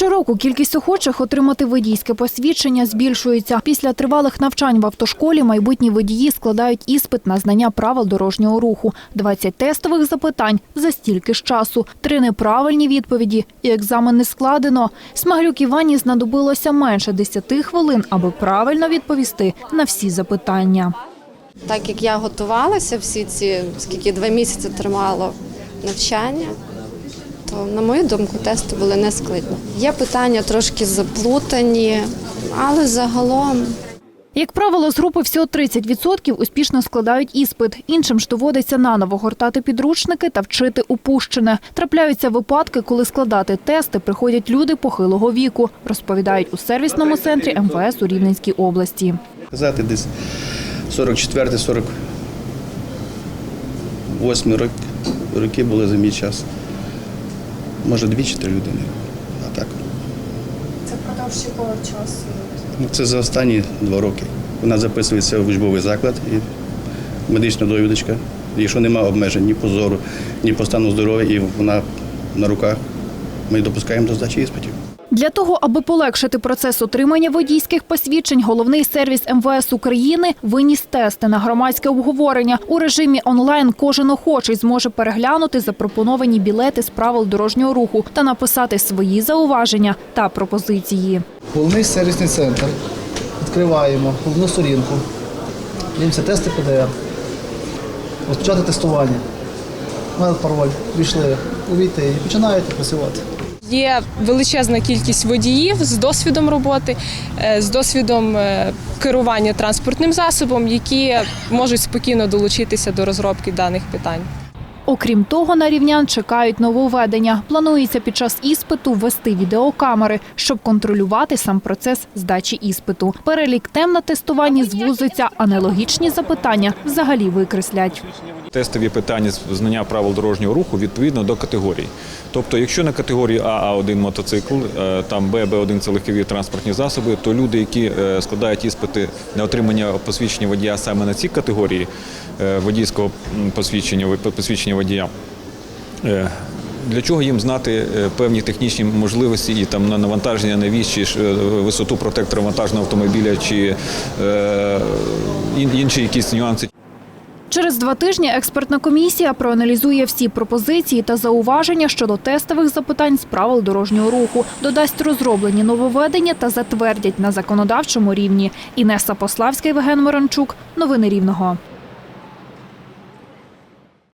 Щороку кількість охочих отримати водійське посвідчення збільшується. Після тривалих навчань в автошколі майбутні водії складають іспит на знання правил дорожнього руху. 20 тестових запитань за стільки ж часу. Три неправильні відповіді і екзамен не складено. Смаглюк Івані знадобилося менше 10 хвилин, аби правильно відповісти на всі запитання. Так як я готувалася всі ці, скільки два місяці тримало навчання, то, на мою думку, тести були не складні. Є питання трошки заплутані, але загалом Як правило, з групи всього 30% успішно складають іспит. Іншим ж доводиться наново гортати підручники та вчити упущене. Трапляються випадки, коли складати тести приходять люди похилого віку, розповідають у сервісному центрі МВС у Рівненській області. Казати десь 44-48 роки були за мій час. Може, дві чи три людини. А так. Це впродовж якого часу? Ну, це за останні два роки. Вона записується в учбовий заклад і медична довідочка. Якщо немає обмежень ні по зору, ні по стану здоров'я, і вона на руках, ми допускаємо до здачі іспитів. Для того, аби полегшити процес отримання водійських посвідчень, головний сервіс МВС України виніс тести на громадське обговорення. У режимі онлайн кожен охочий зможе переглянути запропоновані білети з правил дорожнього руху та написати свої зауваження та пропозиції. Головний сервісний центр. Відкриваємо головну сторінку. Дивимося тести ПДР. Розпочати тестування. Пароль. Війшли, увійти і починаєте працювати. Є величезна кількість водіїв з досвідом роботи, е, з досвідом е, керування транспортним засобом, які можуть спокійно долучитися до розробки даних питань. Окрім того, на рівнян чекають нововведення. Планується під час іспиту ввести відеокамери, щоб контролювати сам процес здачі іспиту. Перелік тем на тестуванні звузиться, а нелогічні запитання взагалі викреслять. Тестові питання знання правил дорожнього руху відповідно до категорій. Тобто, якщо на категорії А А1 мотоцикл, е, там Б Б1 це легкові транспортні засоби, то люди, які е, складають іспити на отримання посвідчення водія саме на ці категорії е, водійського посвідчення посвідчення водія. Для чого їм знати певні технічні можливості і там на навантаження на вісь, чи висоту протектора вантажного автомобіля, чи е, інші якісь нюанси? Через два тижні експертна комісія проаналізує всі пропозиції та зауваження щодо тестових запитань з правил дорожнього руху, додасть розроблені нововведення та затвердять на законодавчому рівні. Інеса Пославська, Євген Моранчук. Новини Рівного.